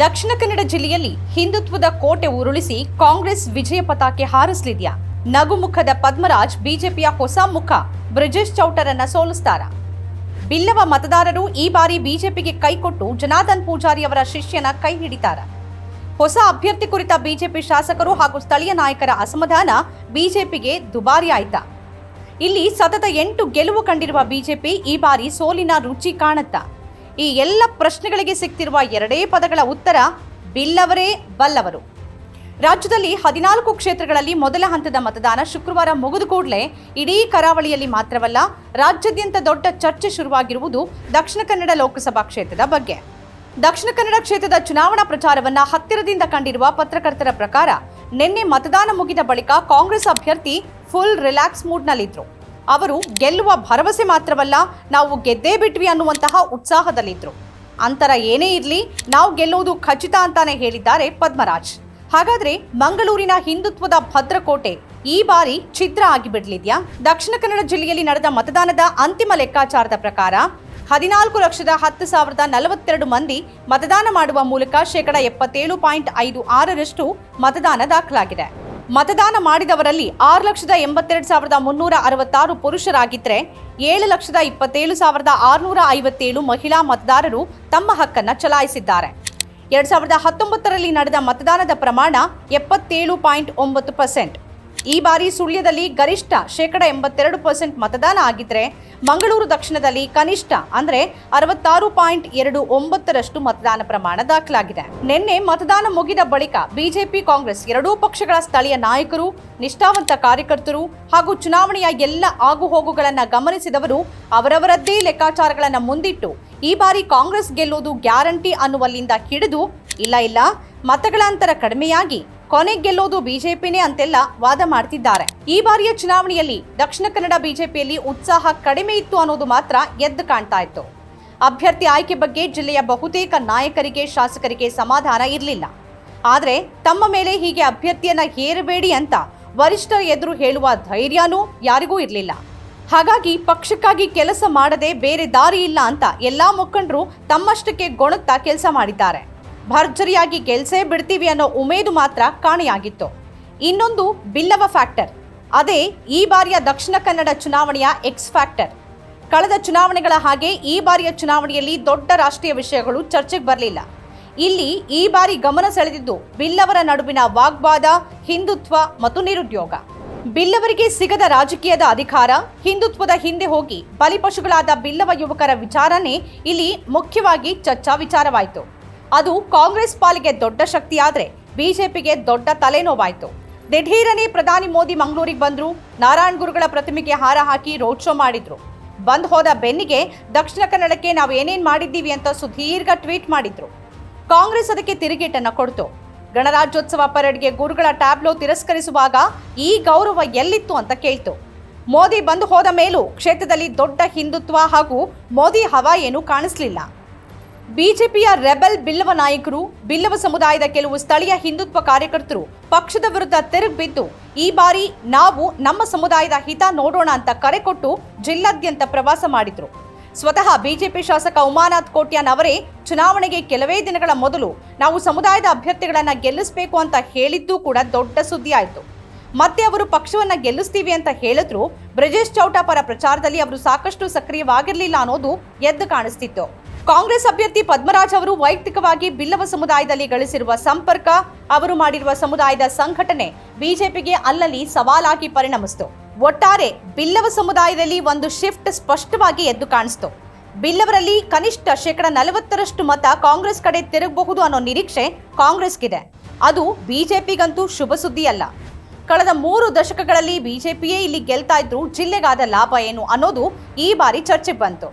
ದಕ್ಷಿಣ ಕನ್ನಡ ಜಿಲ್ಲೆಯಲ್ಲಿ ಹಿಂದುತ್ವದ ಕೋಟೆ ಉರುಳಿಸಿ ಕಾಂಗ್ರೆಸ್ ವಿಜಯ ಪತಾಕೆ ಹಾರಿಸಲಿದೆಯಾ? ನಗುಮುಖದ ಪದ್ಮರಾಜ್ ಬಿಜೆಪಿಯ ಹೊಸ ಮುಖ, ಬ್ರಿಜೇಶ್ ಚೌಟರನ್ನ ಸೋಲಿಸ್ತಾರ? ಬಿಲ್ಲವ ಮತದಾರರು ಈ ಬಾರಿ ಬಿಜೆಪಿಗೆ ಕೈಕೊಟ್ಟು ಜನಾರ್ದನ್ ಪೂಜಾರಿ ಅವರ ಶಿಷ್ಯನ ಕೈ ಹಿಡಿತಾರ? ಹೊಸ ಅಭ್ಯರ್ಥಿ ಕುರಿತ ಬಿಜೆಪಿ ಶಾಸಕರು ಹಾಗೂ ಸ್ಥಳೀಯ ನಾಯಕರ ಅಸಮಾಧಾನ ಬಿಜೆಪಿಗೆ ದುಬಾರಿ ಆಯ್ತಾ? ಇಲ್ಲಿ ಸತತ ಎಂಟು ಗೆಲುವು ಕಂಡಿರುವ ಬಿಜೆಪಿ ಈ ಬಾರಿ ಸೋಲಿನ ರುಚಿ ಕಾಣುತ್ತಾ? ಈ ಎಲ್ಲ ಪ್ರಶ್ನೆಗಳಿಗೆ ಸಿಕ್ತಿರುವ ಎರಡೇ ಪದಗಳ ಉತ್ತರ ಬಿಲ್ಲವರೇ ಬಲ್ಲವರು. ರಾಜ್ಯದಲ್ಲಿ ಹದಿನಾಲ್ಕು ಕ್ಷೇತ್ರಗಳಲ್ಲಿ ಮೊದಲ ಹಂತದ ಮತದಾನ ಶುಕ್ರವಾರ ಮುಗಿದು ಕೂಡಲೇ ಇಡೀ ಕರಾವಳಿಯಲ್ಲಿ ಮಾತ್ರವಲ್ಲ, ರಾಜ್ಯಾದ್ಯಂತ ದೊಡ್ಡ ಚರ್ಚೆ ಶುರುವಾಗಿರುವುದು ದಕ್ಷಿಣ ಕನ್ನಡ ಲೋಕಸಭಾ ಕ್ಷೇತ್ರದ ಬಗ್ಗೆ. ದಕ್ಷಿಣ ಕನ್ನಡ ಕ್ಷೇತ್ರದ ಚುನಾವಣಾ ಪ್ರಚಾರವನ್ನ ಹತ್ತಿರದಿಂದ ಕಂಡಿರುವ ಪತ್ರಕರ್ತರ ಪ್ರಕಾರ, ನಿನ್ನೆ ಮತದಾನ ಮುಗಿದ ಬಳಿಕ ಕಾಂಗ್ರೆಸ್ ಅಭ್ಯರ್ಥಿ ಫುಲ್ ರಿಲ್ಯಾಕ್ಸ್ ಮೂಡ್ನಲ್ಲಿದ್ರು. ಅವರು ಗೆಲ್ಲುವ ಭರವಸೆ ಮಾತ್ರವಲ್ಲ, ನಾವು ಗೆದ್ದೇ ಬಿಟ್ವಿ ಅನ್ನುವಂತಹ ಉತ್ಸಾಹದಲ್ಲಿದ್ದರು ಅಂತರ ಏನೇ ಇರಲಿ, ನಾವು ಗೆಲ್ಲುವುದು ಖಚಿತ ಅಂತಾನೆ ಹೇಳಿದ್ದಾರೆ ಪದ್ಮರಾಜ್. ಹಾಗಾದ್ರೆ ಮಂಗಳೂರಿನ ಹಿಂದುತ್ವದ ಭದ್ರಕೋಟೆ ಈ ಬಾರಿ ಛಿದ್ರ ಆಗಿಬಿಡ್ಲಿದ್ಯಾ? ದಕ್ಷಿಣ ಕನ್ನಡ ಜಿಲ್ಲೆಯಲ್ಲಿ ನಡೆದ ಮತದಾನದ ಅಂತಿಮ ಲೆಕ್ಕಾಚಾರದ ಪ್ರಕಾರ ಹದಿನಾಲ್ಕು ಲಕ್ಷದ ಹತ್ತು ಸಾವಿರದ ನಲವತ್ತೆರಡು ಮಂದಿ ಮತದಾನ ಮಾಡುವ ಮೂಲಕ ಶೇಕಡ ಎಪ್ಪತ್ತೇಳು ಪಾಯಿಂಟ್ ಐದು ಆರರಷ್ಟು ಮತದಾನ ದಾಖಲಾಗಿದೆ. ಮತದಾನ ಮಾಡಿದವರಲ್ಲಿ ಆರು ಲಕ್ಷದ ಎಂಬತ್ತೆರಡು ಸಾವಿರದ ಮುನ್ನೂರ ಅರವತ್ತಾರು ಪುರುಷರಾಗಿದ್ದರೆ ಏಳು ಲಕ್ಷದ ಇಪ್ಪತ್ತೇಳು ಸಾವಿರದ ಆರುನೂರ ಐವತ್ತೇಳು ಮಹಿಳಾ ಮತದಾರರು ತಮ್ಮ ಹಕ್ಕನ್ನು ಚಲಾಯಿಸಿದ್ದಾರೆ. ಎರಡು ಸಾವಿರದ ಹತ್ತೊಂಬತ್ತರಲ್ಲಿ ನಡೆದ ಮತದಾನದ ಪ್ರಮಾಣ ಎಪ್ಪತ್ತೇಳು ಪಾಯಿಂಟ್ ಒಂಬತ್ತು ಪರ್ಸೆಂಟ್. ಈ ಬಾರಿ ಸುಳ್ಯದಲ್ಲಿ ಗರಿಷ್ಠ ಶೇಕಡ ಎಂಬತ್ತೆರಡು ಪರ್ಸೆಂಟ್ ಮತದಾನ ಆಗಿದ್ರೆ ಮಂಗಳೂರು ದಕ್ಷಿಣದಲ್ಲಿ ಕನಿಷ್ಠ ಅಂದ್ರೆ ಅರವತ್ತಾರು ಪಾಯಿಂಟ್ ಎರಡು ಒಂಬತ್ತರಷ್ಟು ಮತದಾನ ಪ್ರಮಾಣ ದಾಖಲಾಗಿದೆ. ನಿನ್ನೆ ಮತದಾನ ಮುಗಿದ ಬಳಿಕ ಬಿಜೆಪಿ ಕಾಂಗ್ರೆಸ್ ಎರಡೂ ಪಕ್ಷಗಳ ಸ್ಥಳೀಯ ನಾಯಕರು, ನಿಷ್ಠಾವಂತ ಕಾರ್ಯಕರ್ತರು ಹಾಗೂ ಚುನಾವಣೆಯ ಎಲ್ಲ ಆಗುಹೋಗುಗಳನ್ನು ಗಮನಿಸಿದವರು ಅವರವರದ್ದೇ ಲೆಕ್ಕಾಚಾರಗಳನ್ನು ಮುಂದಿಟ್ಟು ಈ ಬಾರಿ ಕಾಂಗ್ರೆಸ್ ಗೆಲ್ಲುವುದು ಗ್ಯಾರಂಟಿ ಅನ್ನುವಲ್ಲಿಂದ ಹಿಡಿದು ಇಲ್ಲ ಇಲ್ಲ ಮತಗಳ ಅಂತರ ಕಡಿಮೆಯಾಗಿ ಕೊನೆ ಗೆಲ್ಲೋದು ಬಿಜೆಪಿನೇ ಅಂತೆಲ್ಲ ವಾದ ಮಾಡ್ತಿದ್ದಾರೆ. ಈ ಬಾರಿಯ ಚುನಾವಣೆಯಲ್ಲಿ ದಕ್ಷಿಣ ಕನ್ನಡ ಬಿಜೆಪಿಯಲ್ಲಿ ಉತ್ಸಾಹ ಕಡಿಮೆ ಇತ್ತು ಅನ್ನೋದು ಮಾತ್ರ ಎದ್ದು ಕಾಣ್ತಾ ಇತ್ತು. ಅಭ್ಯರ್ಥಿ ಆಯ್ಕೆ ಬಗ್ಗೆ ಜಿಲ್ಲೆಯ ಬಹುತೇಕ ನಾಯಕರಿಗೆ, ಶಾಸಕರಿಗೆ ಸಮಾಧಾನ ಇರಲಿಲ್ಲ. ಆದರೆ ತಮ್ಮ ಮೇಲೆ ಹೀಗೆ ಅಭ್ಯರ್ಥಿಯನ್ನ ಹೇರಬೇಡಿ ಅಂತ ವರಿಷ್ಠರ ಎದುರು ಹೇಳುವ ಧೈರ್ಯನೂ ಯಾರಿಗೂ ಇರಲಿಲ್ಲ. ಹಾಗಾಗಿ ಪಕ್ಷಕ್ಕಾಗಿ ಕೆಲಸ ಮಾಡದೆ ಬೇರೆ ದಾರಿ ಇಲ್ಲ ಅಂತ ಎಲ್ಲಾ ಮುಖಂಡರು ತಮ್ಮಷ್ಟಕ್ಕೆ ಗೊಣಗ್ತಾ ಕೆಲಸ ಮಾಡಿದ್ದಾರೆ. ಭರ್ಜರಿಯಾಗಿ ಗೆಲ್ಸೇ ಬಿಡ್ತೀವಿ ಅನ್ನೋ ಉಮೇದು ಮಾತ್ರ ಕಾಣೆಯಾಗಿತ್ತು. ಇನ್ನೊಂದು ಬಿಲ್ಲವ ಫ್ಯಾಕ್ಟರ್. ಅದೇ ಈ ಬಾರಿಯ ದಕ್ಷಿಣ ಕನ್ನಡ ಚುನಾವಣೆಯ ಎಕ್ಸ್ ಫ್ಯಾಕ್ಟರ್. ಕಳೆದ ಚುನಾವಣೆಗಳ ಹಾಗೆ ಈ ಬಾರಿಯ ಚುನಾವಣೆಯಲ್ಲಿ ದೊಡ್ಡ ರಾಷ್ಟ್ರೀಯ ವಿಷಯಗಳು ಚರ್ಚೆಗೆ ಬರಲಿಲ್ಲ. ಇಲ್ಲಿ ಈ ಬಾರಿ ಗಮನ ಸೆಳೆದಿದ್ದು ಬಿಲ್ಲವರ ನಡುವಿನ ವಾಗ್ವಾದ, ಹಿಂದುತ್ವ ಮತ್ತು ನಿರುದ್ಯೋಗ. ಬಿಲ್ಲವರಿಗೆ ಸಿಗದ ರಾಜಕೀಯದ ಅಧಿಕಾರ, ಹಿಂದುತ್ವದ ಹಿಂದೆ ಹೋಗಿ ಬಲಿಪಶುಗಳಾದ ಬಿಲ್ಲವ ಯುವಕರ ವಿಚಾರನೇ ಇಲ್ಲಿ ಮುಖ್ಯವಾಗಿ ಚರ್ಚಾ ವಿಚಾರವಾಯಿತು. ಅದು ಕಾಂಗ್ರೆಸ್ ಪಾಲಿಗೆ ದೊಡ್ಡ ಶಕ್ತಿಯಾದರೆ ಬಿಜೆಪಿಗೆ ದೊಡ್ಡ ತಲೆನೋವಾಯಿತು. ದಿಢೀರನೇ ಪ್ರಧಾನಿ ಮೋದಿ ಮಂಗಳೂರಿಗೆ ಬಂದರು, ನಾರಾಯಣ್ ಗುರುಗಳ ಪ್ರತಿಮೆಗೆ ಹಾರ ಹಾಕಿ ರೋಡ್ ಶೋ ಮಾಡಿದ್ರು. ಬಂದ್ ಹೋದ ಬೆನ್ನಿಗೆ ದಕ್ಷಿಣ ಕನ್ನಡಕ್ಕೆ ನಾವು ಏನೇನ್ ಮಾಡಿದ್ದೀವಿ ಅಂತ ಸುದೀರ್ಘ ಟ್ವೀಟ್ ಮಾಡಿದ್ರು. ಕಾಂಗ್ರೆಸ್ ಅದಕ್ಕೆ ತಿರುಗೇಟನ್ನು ಕೊಡ್ತು. ಗಣರಾಜ್ಯೋತ್ಸವ ಪರೇಡ್ಗೆ ಗುರುಗಳ ಟ್ಯಾಬ್ಲೋ ತಿರಸ್ಕರಿಸುವಾಗ ಈ ಗೌರವ ಎಲ್ಲಿತ್ತು ಅಂತ ಕೇಳ್ತು. ಮೋದಿ ಬಂದು ಹೋದ ಮೇಲೂ ಕ್ಷೇತ್ರದಲ್ಲಿ ದೊಡ್ಡ ಹಿಂದುತ್ವ ಹಾಗೂ ಮೋದಿ ಹವಾ ಏನೂ ಕಾಣಿಸ್ಲಿಲ್ಲ. ಬಿಜೆಪಿಯ ರೆಬೆಲ್ ಬಿಲ್ಲವ ನಾಯಕರು, ಬಿಲ್ಲವ ಸಮುದಾಯದ ಕೆಲವು ಸ್ಥಳೀಯ ಹಿಂದುತ್ವ ಕಾರ್ಯಕರ್ತರು ಪಕ್ಷದ ವಿರುದ್ಧ ತಿರುಗಿ ಬಿದ್ದು, ಈ ಬಾರಿ ನಾವು ನಮ್ಮ ಸಮುದಾಯದ ಹಿತ ನೋಡೋಣ ಅಂತ ಕರೆ ಕೊಟ್ಟು ಜಿಲ್ಲಾದ್ಯಂತ ಪ್ರವಾಸ ಮಾಡಿದ್ರು. ಸ್ವತಃ ಬಿಜೆಪಿ ಶಾಸಕ ಉಮಾನಾಥ್ ಕೋಟ್ಯಾನ್ ಅವರೇ ಚುನಾವಣೆಗೆ ಕೆಲವೇ ದಿನಗಳ ಮೊದಲು ನಾವು ಸಮುದಾಯದ ಅಭ್ಯರ್ಥಿಗಳನ್ನ ಗೆಲ್ಲಿಸಬೇಕು ಅಂತ ಹೇಳಿದ್ದು ಕೂಡ ದೊಡ್ಡ ಸುದ್ದಿ ಆಯಿತು ಮತ್ತೆ ಅವರು ಪಕ್ಷವನ್ನ ಗೆಲ್ಲಿಸ್ತೀವಿ ಅಂತ ಹೇಳಿದ್ರು, ಬ್ರಜೇಶ್ ಚೌಟಾ ಪರ ಪ್ರಚಾರದಲ್ಲಿ ಅವರು ಸಾಕಷ್ಟು ಸಕ್ರಿಯವಾಗಿರಲಿಲ್ಲ ಅನ್ನೋದು ಎದ್ದು ಕಾಣಿಸ್ತಿತ್ತು. ಕಾಂಗ್ರೆಸ್ ಅಭ್ಯರ್ಥಿ ಪದ್ಮರಾಜ್ ಅವರು ವೈಯಕ್ತಿಕವಾಗಿ ಬಿಲ್ಲವ ಸಮುದಾಯದಲ್ಲಿ ಗಳಿಸಿರುವ ಸಂಪರ್ಕ, ಅವರು ಮಾಡಿರುವ ಸಮುದಾಯದ ಸಂಘಟನೆ ಬಿಜೆಪಿಗೆ ಅಲ್ಲಲ್ಲಿ ಸವಾಲಾಗಿ ಪರಿಣಮಿಸಿತು. ಒಟ್ಟಾರೆ ಬಿಲ್ಲವ ಸಮುದಾಯದಲ್ಲಿ ಒಂದು ಶಿಫ್ಟ್ ಸ್ಪಷ್ಟವಾಗಿ ಎದ್ದು ಕಾಣಿಸ್ತು. ಬಿಲ್ಲವರಲ್ಲಿ ಕನಿಷ್ಠ ಶೇಕಡ ನಲವತ್ತರಷ್ಟು ಮತ ಕಾಂಗ್ರೆಸ್ ಕಡೆ ತಿರುಗಬಹುದು ಅನ್ನೋ ನಿರೀಕ್ಷೆ ಕಾಂಗ್ರೆಸ್ಗಿದೆ. ಅದು ಬಿಜೆಪಿಗಂತೂ ಶುಭ ಸುದ್ದಿ ಅಲ್ಲ ಕಳೆದ ಮೂರು ದಶಕಗಳಲ್ಲಿ ಬಿಜೆಪಿಯೇ ಇಲ್ಲಿ ಗೆಲ್ತಾ ಇದ್ರು ಜಿಲ್ಲೆಗಾದ ಲಾಭ ಏನು ಅನ್ನೋದು ಈ ಬಾರಿ ಚರ್ಚೆಗೆ ಬಂತು.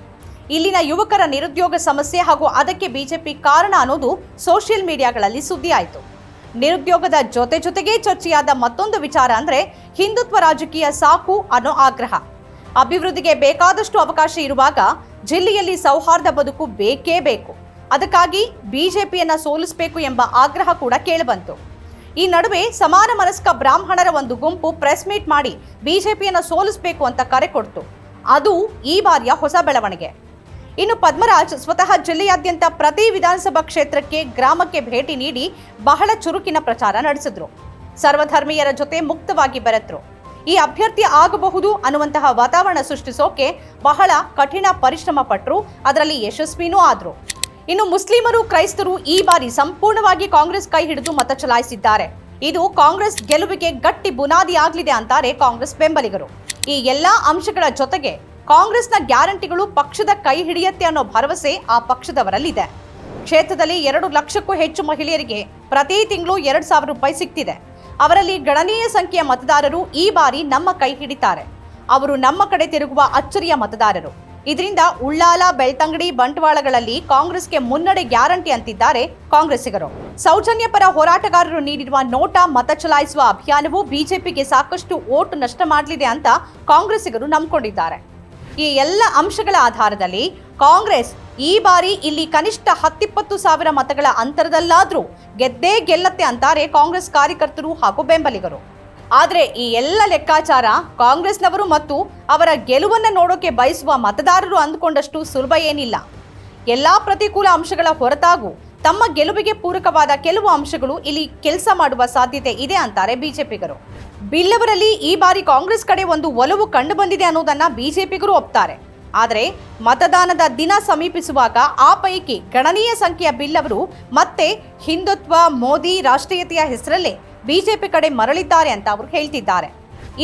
ಇಲ್ಲಿನ ಯುವಕರ ನಿರುದ್ಯೋಗ ಸಮಸ್ಯೆ ಹಾಗೂ ಅದಕ್ಕೆ ಬಿಜೆಪಿ ಕಾರಣ ಅನ್ನೋದು ಸೋಷಿಯಲ್ ಮೀಡಿಯಾಗಳಲ್ಲಿ ಸುದ್ದಿಯಾಯಿತು. ನಿರುದ್ಯೋಗದ ಜೊತೆ ಜೊತೆಗೆ ಚರ್ಚೆಯಾದ ಮತ್ತೊಂದು ವಿಚಾರ ಅಂದ್ರೆ ಹಿಂದುತ್ವ ರಾಜಕೀಯ ಸಾಕು ಅನ್ನೋ ಆಗ್ರಹ. ಅಭಿವೃದ್ಧಿಗೆ ಬೇಕಾದಷ್ಟು ಅವಕಾಶ ಇರುವಾಗ ಜಿಲ್ಲೆಯಲ್ಲಿ ಸೌಹಾರ್ದ ಬದುಕು ಬೇಕೇ ಬೇಕು. ಅದಕ್ಕಾಗಿ ಬಿಜೆಪಿಯನ್ನ ಸೋಲಿಸಬೇಕು ಎಂಬ ಆಗ್ರಹ ಕೂಡ ಕೇಳಿಬಂತು. ಈ ನಡುವೆ ಸಮಾನ ಮನಸ್ಕ ಬ್ರಾಹ್ಮಣರ ಒಂದು ಗುಂಪು ಪ್ರೆಸ್ ಮೀಟ್ ಮಾಡಿ ಬಿಜೆಪಿಯನ್ನ ಸೋಲಿಸಬೇಕು ಅಂತ ಕರೆ ಕೊಡ್ತು. ಅದು ಈ ಬಾರಿಯ ಹೊಸ ಬೆಳವಣಿಗೆ. ಇನ್ನು ಪದ್ಮರಾಜ್ ಸ್ವತಃ ಜಿಲ್ಲೆಯಾದ್ಯಂತ ಪ್ರತಿ ವಿಧಾನಸಭಾ ಕ್ಷೇತ್ರಕ್ಕೆ ಗ್ರಾಮಕ್ಕೆ ಭೇಟಿ ನೀಡಿ ಬಹಳ ಚುರುಕಿನ ಪ್ರಚಾರ ನಡೆಸಿದ್ರು. ಸರ್ವಧರ್ಮೀಯರ ಜೊತೆ ಮುಕ್ತವಾಗಿ ಬೆರೆತರು. ಈ ಅಭ್ಯರ್ಥಿ ಆಗಬಹುದು ಅನ್ನುವಂತಹ ವಾತಾವರಣ ಸೃಷ್ಟಿಸೋಕೆ ಬಹಳ ಕಠಿಣ ಪರಿಶ್ರಮ ಪಟ್ಟರು ಅದರಲ್ಲಿ ಯಶಸ್ವಿನೂ ಆದರು. ಇನ್ನು ಮುಸ್ಲಿಮರು, ಕ್ರೈಸ್ತರು ಈ ಬಾರಿ ಸಂಪೂರ್ಣವಾಗಿ ಕಾಂಗ್ರೆಸ್ ಕೈ ಹಿಡಿದು ಮತ ಚಲಾಯಿಸಿದ್ದಾರೆ. ಇದು ಕಾಂಗ್ರೆಸ್ ಗೆಲುವಿಗೆ ಗಟ್ಟಿ ಬುನಾದಿ ಆಗಲಿದೆ ಅಂತಾರೆ ಕಾಂಗ್ರೆಸ್ ಬೆಂಬಲಿಗರು. ಈ ಎಲ್ಲಾ ಅಂಶಗಳ ಜೊತೆಗೆ ಕಾಂಗ್ರೆಸ್ನ ಗ್ಯಾರಂಟಿಗಳು ಪಕ್ಷದ ಕೈ ಹಿಡಿಯತ್ತೆ ಅನ್ನೋ ಭರವಸೆ ಆ ಪಕ್ಷದವರಲ್ಲಿದೆ. ಕ್ಷೇತ್ರದಲ್ಲಿ ಎರಡು ಲಕ್ಷಕ್ಕೂ ಹೆಚ್ಚು ಮಹಿಳೆಯರಿಗೆ ಪ್ರತಿ ತಿಂಗಳು ಎರಡು ಸಾವಿರ ರೂಪಾಯಿ ಸಿಗ್ತಿದೆ. ಅವರಲ್ಲಿ ಗಣನೀಯ ಸಂಖ್ಯೆಯ ಮತದಾರರು ಈ ಬಾರಿ ನಮ್ಮ ಕೈ ಹಿಡಿತಾರೆ. ಅವರು ನಮ್ಮ ಕಡೆ ತಿರುಗುವ ಅಚ್ಚರಿಯ ಮತದಾರರು. ಇದರಿಂದ ಉಳ್ಳಾಲ, ಬೆಳ್ತಂಗಡಿ, ಬಂಟ್ವಾಳಗಳಲ್ಲಿ ಕಾಂಗ್ರೆಸ್ಗೆ ಮುನ್ನಡೆ ಗ್ಯಾರಂಟಿ ಅಂತಿದ್ದಾರೆ ಕಾಂಗ್ರೆಸ್ಸಿಗರು. ಸೌಜನ್ಯ ಪರ ಹೋರಾಟಗಾರರು ನೀಡಿರುವ ನೋಟಾ ಮತ ಚಲಾಯಿಸುವ ಅಭಿಯಾನವು ಬಿಜೆಪಿಗೆ ಸಾಕಷ್ಟು ಓಟು ನಷ್ಟ ಮಾಡಲಿದೆ ಅಂತ ಕಾಂಗ್ರೆಸ್ಸಿಗರು ನಂಬಿಕೊಂಡಿದ್ದಾರೆ. ಈ ಎಲ್ಲ ಅಂಶಗಳ ಆಧಾರದಲ್ಲಿ ಕಾಂಗ್ರೆಸ್ ಈ ಬಾರಿ ಇಲ್ಲಿ ಕನಿಷ್ಠ ಹತ್ತಿಪ್ಪತ್ತು ಸಾವಿರ ಮತಗಳ ಅಂತರದಲ್ಲಾದರೂ ಗೆದ್ದೇ ಗೆಲ್ಲತ್ತೆ ಅಂತಾರೆ ಕಾಂಗ್ರೆಸ್ ಕಾರ್ಯಕರ್ತರು ಹಾಗೂ ಬೆಂಬಲಿಗರು. ಆದರೆ ಈ ಎಲ್ಲ ಲೆಕ್ಕಾಚಾರ ಕಾಂಗ್ರೆಸ್ನವರು ಮತ್ತು ಅವರ ಗೆಲುವನ್ನು ನೋಡೋಕೆ ಬಯಸುವ ಮತದಾರರು ಅಂದುಕೊಂಡಷ್ಟು ಸುಲಭ ಏನಿಲ್ಲ. ಎಲ್ಲ ಪ್ರತಿಕೂಲ ಅಂಶಗಳ ಹೊರತಾಗೂ ತಮ್ಮ ಗೆಲುವಿಗೆ ಪೂರಕವಾದ ಕೆಲವು ಅಂಶಗಳು ಇಲ್ಲಿ ಕೆಲಸ ಮಾಡುವ ಸಾಧ್ಯತೆ ಇದೆ ಅಂತಾರೆ ಬಿಜೆಪಿಗರು. ಬಿಲ್ಲವರಲ್ಲಿ ಈ ಬಾರಿ ಕಾಂಗ್ರೆಸ್ ಕಡೆ ಒಂದು ಒಲವು ಕಂಡು ಬಂದಿದೆ ಅನ್ನೋದನ್ನ ಬಿಜೆಪಿಗರು ಒಪ್ತಾರೆ. ಆದರೆ ಮತದಾನದ ದಿನ ಸಮೀಪಿಸುವಾಗ ಆ ಪೈಕಿ ಗಣನೀಯ ಸಂಖ್ಯೆಯ ಬಿಲ್ಲವರು ಮತ್ತೆ ಹಿಂದುತ್ವ, ಮೋದಿ ರಾಷ್ಟ್ರೀಯತೆಯ ಹೆಸರಲ್ಲೇ ಬಿಜೆಪಿ ಕಡೆ ಮರಳಿದ್ದಾರೆ ಅಂತ ಅವರು ಹೇಳ್ತಿದ್ದಾರೆ.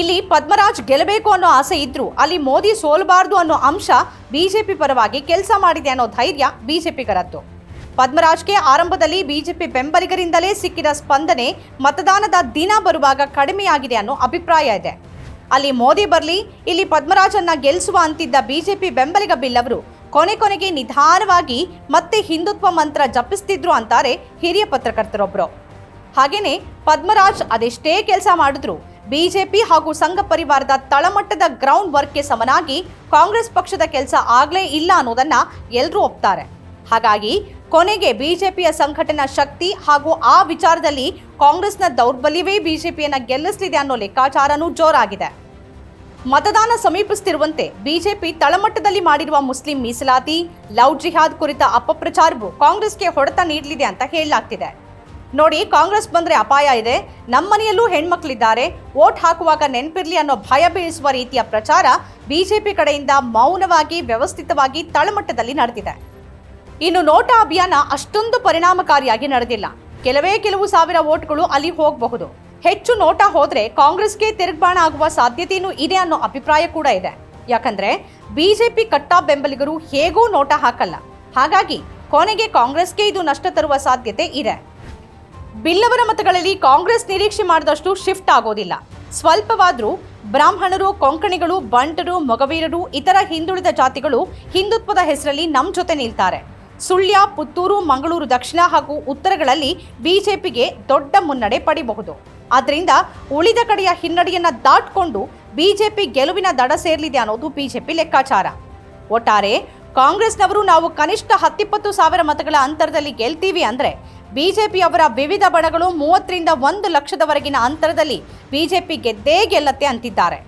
ಇಲ್ಲಿ ಪದ್ಮರಾಜ್ ಗೆಲ್ಲಬೇಕು ಅನ್ನೋ ಆಸೆ ಇದ್ರೂ ಅಲ್ಲಿ ಮೋದಿ ಸೋಲಬಾರದು ಅನ್ನೋ ಅಂಶ ಬಿಜೆಪಿ ಪರವಾಗಿ ಕೆಲಸ ಮಾಡಿದೆ ಅನ್ನೋ ಧೈರ್ಯ ಬಿಜೆಪಿಗರದ್ದು. ಪದ್ಮರಾಜ್ಗೆ ಆರಂಭದಲ್ಲಿ ಬಿಜೆಪಿ ಬೆಂಬಲಿಗರಿಂದಲೇ ಸಿಕ್ಕಿದ ಸ್ಪಂದನೆ ಮತದಾನದ ದಿನ ಬರುವಾಗ ಕಡಿಮೆಯಾಗಿದೆ ಅನ್ನೋ ಅಭಿಪ್ರಾಯ ಇದೆ. ಅಲ್ಲಿ ಮೋದಿ ಬರಲಿ, ಇಲ್ಲಿ ಪದ್ಮರಾಜನ್ನ ಗೆಲ್ಲಿಸುವ ಅಂತಿದ್ದ ಬಿಜೆಪಿ ಬೆಂಬಲಿಗ ಬಿಲ್ಲವರು ಕೊನೆ ಕೊನೆಗೆ ನಿಧಾನವಾಗಿ ಮತ್ತೆ ಹಿಂದುತ್ವ ಮಂತ್ರ ಜಪಿಸ್ತಿದ್ರು ಅಂತಾರೆ ಹಿರಿಯ ಪತ್ರಕರ್ತರೊಬ್ಬರು ಹಾಗೇನೆ ಪದ್ಮರಾಜ್ ಅದೆಷ್ಟೇ ಕೆಲಸ ಮಾಡಿದ್ರು, ಬಿಜೆಪಿ ಹಾಗೂ ಸಂಘ ಪರಿವಾರದ ತಳಮಟ್ಟದ ಗ್ರೌಂಡ್ ವರ್ಕ್ಗೆ ಸಮನಾಗಿ ಕಾಂಗ್ರೆಸ್ ಪಕ್ಷದ ಕೆಲಸ ಆಗ್ಲೇ ಇಲ್ಲ ಅನ್ನೋದನ್ನ ಎಲ್ಲರೂ ಒಪ್ತಾರೆ. ಹಾಗಾಗಿ ಕೊನೆಗೆ ಬಿಜೆಪಿಯ ಸಂಘಟನಾ ಶಕ್ತಿ ಹಾಗೂ ಆ ವಿಚಾರದಲ್ಲಿ ಕಾಂಗ್ರೆಸ್ನ ದೌರ್ಬಲ್ಯವೇ ಬಿಜೆಪಿಯನ್ನು ಗೆಲ್ಲಿಸಲಿದೆ ಅನ್ನೋ ಲೆಕ್ಕಾಚಾರನೂ ಜೋರಾಗಿದೆ. ಮತದಾನ ಸಮೀಪಿಸುತ್ತಿರುವಂತೆ ಬಿಜೆಪಿ ತಳಮಟ್ಟದಲ್ಲಿ ಮಾಡಿರುವ ಮುಸ್ಲಿಂ ಮೀಸಲಾತಿ, ಲವ್ ಜಿಹಾದ್ ಕುರಿತ ಅಪಪ್ರಚಾರವು ಕಾಂಗ್ರೆಸ್ಗೆ ಹೊಡೆತ ನೀಡಲಿದೆ ಅಂತ ಹೇಳಲಾಗ್ತಿದೆ. ನೋಡಿ, ಕಾಂಗ್ರೆಸ್ ಬಂದ್ರೆ ಅಪಾಯ ಇದೆ. ನಮ್ಮನೆಯಲ್ಲೂ ಹೆಣ್ಮಕ್ಳಿದ್ದಾರೆ. ವೋಟ್ ಹಾಕುವಾಗ ನೆನಪಿರ್ಲಿ ಅನ್ನೋ ಭಯ ಬೀಳಿಸುವ ರೀತಿಯ ಪ್ರಚಾರ ಬಿಜೆಪಿ ಕಡೆಯಿಂದ ಮೌನವಾಗಿ ವ್ಯವಸ್ಥಿತವಾಗಿ ತಳಮಟ್ಟದಲ್ಲಿ ನಡೆದಿದೆ. ಇನ್ನು ನೋಟಾ ಅಭಿಯಾನ ಅಷ್ಟೊಂದು ಪರಿಣಾಮಕಾರಿಯಾಗಿ ನಡೆದಿಲ್ಲ. ಕೆಲವೇ ಕೆಲವು ಸಾವಿರ ವೋಟ್ಗಳು ಅಲ್ಲಿ ಹೋಗಬಹುದು. ಹೆಚ್ಚು ನೋಟಾ ಹೋದ್ರೆ ಕಾಂಗ್ರೆಸ್ಗೆ ತಿರುಗ್ಬಾಣ ಆಗುವ ಸಾಧ್ಯತೆಯೂ ಇದೆ ಅನ್ನೋ ಅಭಿಪ್ರಾಯ ಕೂಡ ಇದೆ. ಯಾಕಂದ್ರೆ ಬಿಜೆಪಿ ಕಟ್ಟಾ ಬೆಂಬಲಿಗರು ಹೇಗೂ ನೋಟಾ ಹಾಕಲ್ಲ. ಹಾಗಾಗಿ ಕೊನೆಗೆ ಕಾಂಗ್ರೆಸ್ಗೆ ಇದು ನಷ್ಟ ತರುವ ಸಾಧ್ಯತೆ ಇದೆ. ಬಿಲ್ಲವರ ಮತಗಳಲ್ಲಿ ಕಾಂಗ್ರೆಸ್ ನಿರೀಕ್ಷೆ ಮಾಡಿದಷ್ಟು ಶಿಫ್ಟ್ ಆಗೋದಿಲ್ಲ. ಸ್ವಲ್ಪವಾದರೂ ಬ್ರಾಹ್ಮಣರು, ಕೊಂಕಣಿಗಳು, ಬಂಟರು, ಮೊಗವೀರರು, ಇತರ ಹಿಂದುಳಿದ ಜಾತಿಗಳು ಹಿಂದುತ್ವದ ಹೆಸರಲ್ಲಿ ನಮ್ಮ ಜೊತೆ ನಿಲ್ತಾರೆ. ಸುಳ್ಯ, ಪುತ್ತೂರು, ಮಂಗಳೂರು, ದಕ್ಷಿಣ ಹಾಗೂ ಉತ್ತರಗಳಲ್ಲಿ ಬಿಜೆಪಿಗೆ ದೊಡ್ಡ ಮುನ್ನಡೆ ಪಡೆಯಬಹುದು ಆದ್ದರಿಂದ ಉಳಿದ ಕಡೆಯ ಹಿನ್ನಡೆಯನ್ನ ದಾಟ್ಕೊಂಡು ಬಿಜೆಪಿ ಗೆಲುವಿನ ದಡ ಸೇರಲಿದೆ ಅನ್ನೋದು ಬಿಜೆಪಿ ಲೆಕ್ಕಾಚಾರ. ಒಟ್ಟಾರೆ ಕಾಂಗ್ರೆಸ್ನವರು ನಾವು ಕನಿಷ್ಠ ಹತ್ತಿಪ್ಪತ್ತು ಸಾವಿರ ಮತಗಳ ಅಂತರದಲ್ಲಿ ಗೆಲ್ತೀವಿ ಅಂದರೆ ಬಿಜೆಪಿಯವರ ವಿವಿಧ ಬಣಗಳು ಮೂವತ್ತರಿಂದ ಒಂದು ಲಕ್ಷದವರೆಗಿನ ಅಂತರದಲ್ಲಿ ಬಿಜೆಪಿ ಗೆದ್ದೇ ಗೆಲ್ಲತ್ತೆ ಅಂತಿದ್ದಾರೆ.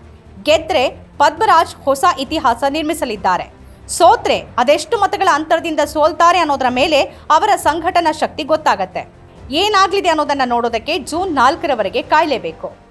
ಗೆದ್ರೆ ಪದ್ಮರಾಜ್ ಹೊಸ ಇತಿಹಾಸ ನಿರ್ಮಿಸಲಿದ್ದಾರೆ. ಸೋತ್ರೆ, ಅದೆಷ್ಟು ಮತಗಳ ಅಂತರದಿಂದ ಸೋಲ್ತಾರೆ ಅನ್ನೋದರ ಮೇಲೆ ಅವರ ಸಂಘಟನಾ ಶಕ್ತಿ ಗೊತ್ತಾಗತ್ತೆ. ಏನಾಗ್ಲಿದೆ ಅನ್ನೋದನ್ನ ನೋಡೋದಕ್ಕೆ ಜೂನ್ ನಾಲ್ಕರವರೆಗೆ ಕಾಯಲೇಬೇಕು.